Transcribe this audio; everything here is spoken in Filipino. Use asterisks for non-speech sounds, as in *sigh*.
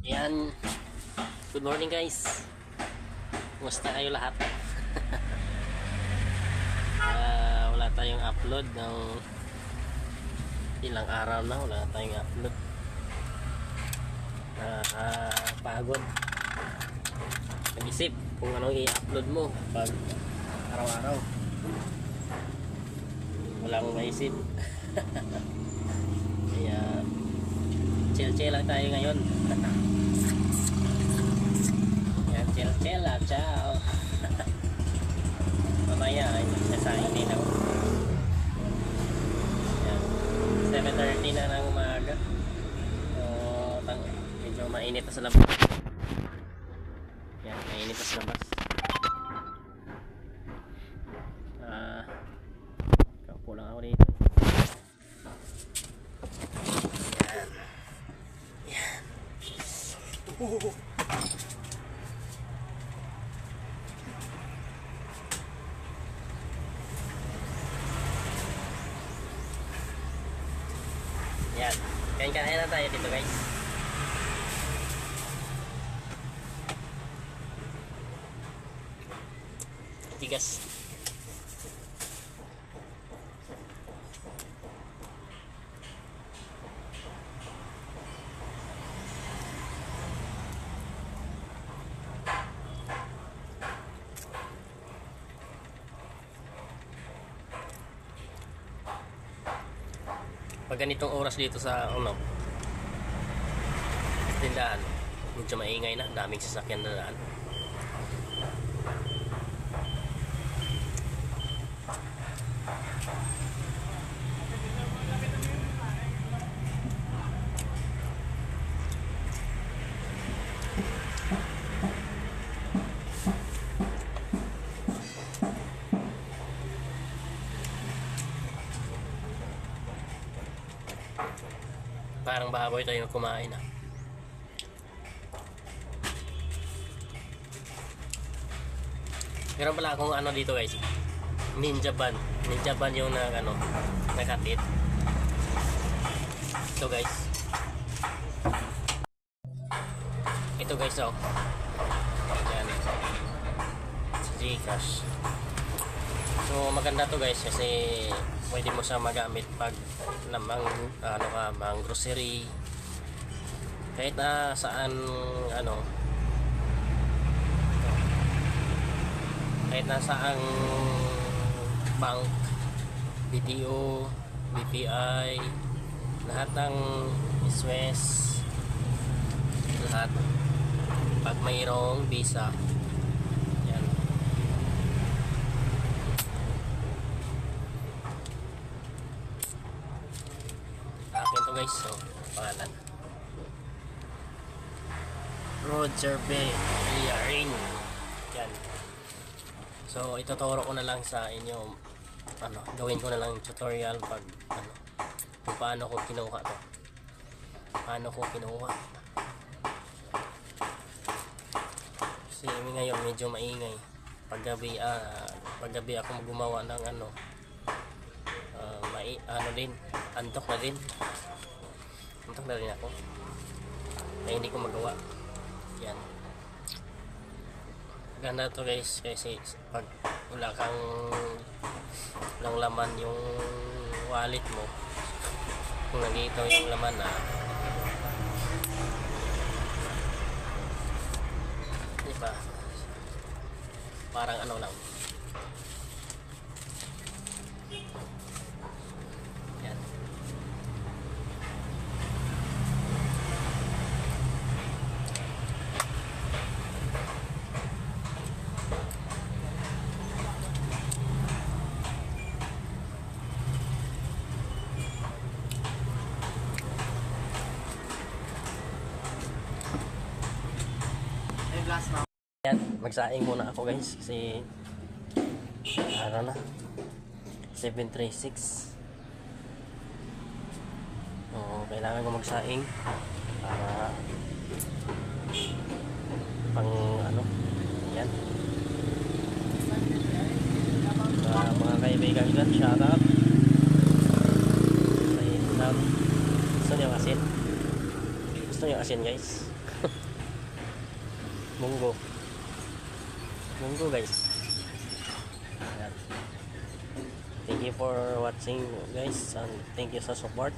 Yan. Good morning guys. Kumusta kayo lahat? *laughs* Ah, wala tayong upload ng ilang araw na wala tayong upload. Nakakapagod. Nag-isip kung anong i-upload mo pag araw-araw. Wala akong maisip. *laughs* Kaya chill-chill lang tayo ngayon. Yan, chill-chill lang. Ciao. *laughs* Mamaya ay nasahin din ako. Yan. 7.30 na ng umaga. So, medyo mainit na sa labas. Yan, mainit na sa labas. Ah, kaupo lang ako dito. Yan. Yan. Yan. Kain-kain na tayo dito guys. Tigas. Pag ganitong oras dito sa ano, tindahan, medyo maingay na, daming sasakyan na daan. Parang baboy tayo kumain ah. Meron pala akong ano dito guys. Ninja ban. Ninja ban yung na ano, nakatit. Ito guys. Ito guys oh. Yan. Gcash. So maganda to guys kasi pwede mo siya magamit pag namang ano ka, mang grocery. Kahit na saan ano kahit na saang bank BDO BPI lahat ng SWES lahat. Pag mayroong visa yan akin to guys so pangalan. Roger B. Liarin yan. So ituturo ko na lang sa inyo ano gawin ko na lang tutorial pag ano kung paano ko kinuha to. Paano ko kinuha. Kasi ngayon medyo maingay. Paggabi ah paggabi ako gumawa ng ano ano din antok na din. Antok na rin ako. Kaya hindi ko magawa. Yan. Ganda to guys. Kasi pag wala kang walang laman yung wallet mo kung nagitaw yung laman na di ba parang ano lang yan Yan, magsaing muna ako guys kasi ano na 736 Oo, kailangan ko magsaing para pang ano yan. Sa mga kaibigan dyan shout out sa Vietnam gusto niyo asin? Gusto niyo asin guys. *laughs* Munggo. Munggo guys. Thank you for watching guys and thank you sa support.